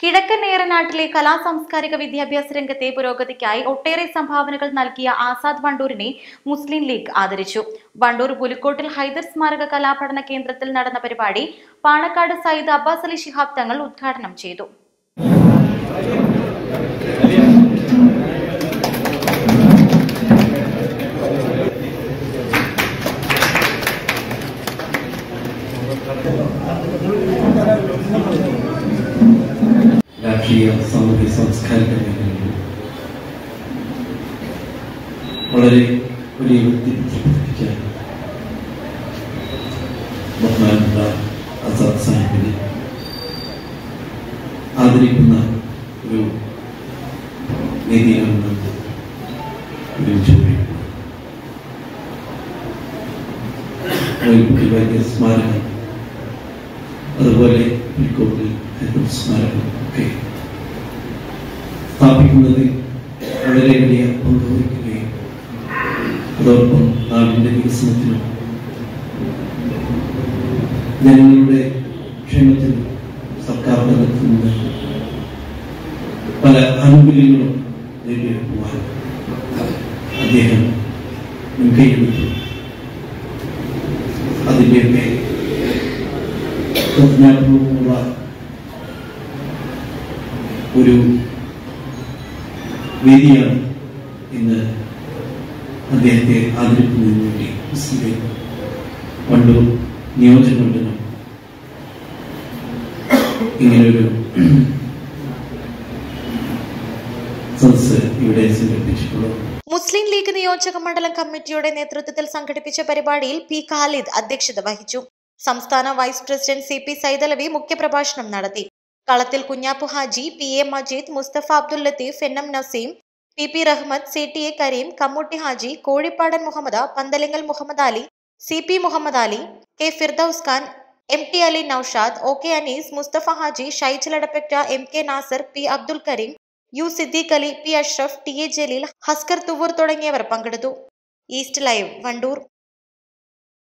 കിഴക്കൻ ഏറനാട്ടിലെ കലാ സാംസ്കാരിക വിദ്യാഭ്യാസ രംഗത്തെ പുരോഗതിക്കായി ഒട്ടേറെ സംഭാവനകൾ നൽകിയ ആസാദ് വണ്ടൂരിനെ മുസ്ലിം ലീഗ് ആദരിച്ചു. വണ്ടൂർ പുലിക്കോട്ടിൽ ഹൈദർ സ്മാരക കലാപഠന കേന്ദ്രത്തിൽ നടന്ന പരിപാടി പാണക്കാട് സയ്യിദ് അബ്ബാസ് അലി ശിഹാബ് തങ്ങൾ ഉദ്ഘാടനം ചെയ്തു. രാഷ്ട്രീയ സാംസ്കാരിക മേഖലകളിൽ വളരെ വലിയ വ്യക്തിത്വം പ്രകടിപ്പിച്ച ബഹുമാനപ്പെട്ട ആസാദ് സാഹിബിനെ ആദരിക്കുന്ന ഒരു വേദിയാണ് ഒരു കോഴിക്കോട് വൈദ്യ സ്മാരകം അതുപോലെ സ്മാരകം ഒക്കെ സ്ഥാപിക്കുന്നതിൽ വളരെ വലിയ പങ്ക് വഹിക്കുകയും അതോടൊപ്പം നാടിന്റെ വികസനത്തിനും ജനങ്ങളുടെ ക്ഷേമത്തിനും സർക്കാർ തലത്തിൽ നിന്ന് പല ആനുകൂല്യങ്ങളും നേടിയെടുക്കുവാൻ അദ്ദേഹം മുൻകൈയെടുത്തു. അതിന്റെയൊക്കെ പ്രതിജ്ഞാപൂർവമുള്ള ഒരു വേദിയാണ് ഇന്ന് അദ്ദേഹത്തെ ആദരിക്കുന്നതിന് വേണ്ടി മുസ്ലിം വണ്ടൂർ നിയോജകമണ്ഡലം ഇങ്ങനൊരു സദസ് ഇവിടെ സംഘടിപ്പിച്ചിട്ടുള്ളത് മുസ്ലിം ലീഗ് നിയോജക മണ്ഡലം കമ്മിറ്റിയുടെ നേതൃത്വത്തിൽ സംഘടിപ്പിച്ച പരിപാടിയിൽ പി ഖാലിദ് അധ്യക്ഷത വഹിച്ചു. സംസ്ഥാന vice president C P Saithalavi മുഖ്യപ്രഭാഷണം നടത്തി. Kalathil Kunhappu Haji P A Majeed Mustafa Abdul Latheef N M Naseem P P Rahmad C T A Kareem Kammootty Haji Kozhippadan Muhammad Panthalingal Muhammad Ali C P Muhammad Ali K Firdous Khan M T Ali Noushad O K Anees Mustafa Haji Shaijal Adappatta M K Nasar P Abdul Kareem U Siddique Ali P Ashraf T A Jaleel Haskar Thuvvur തുടങ്ങിയവർ പങ്കെടുത്തു. East live Wandoor.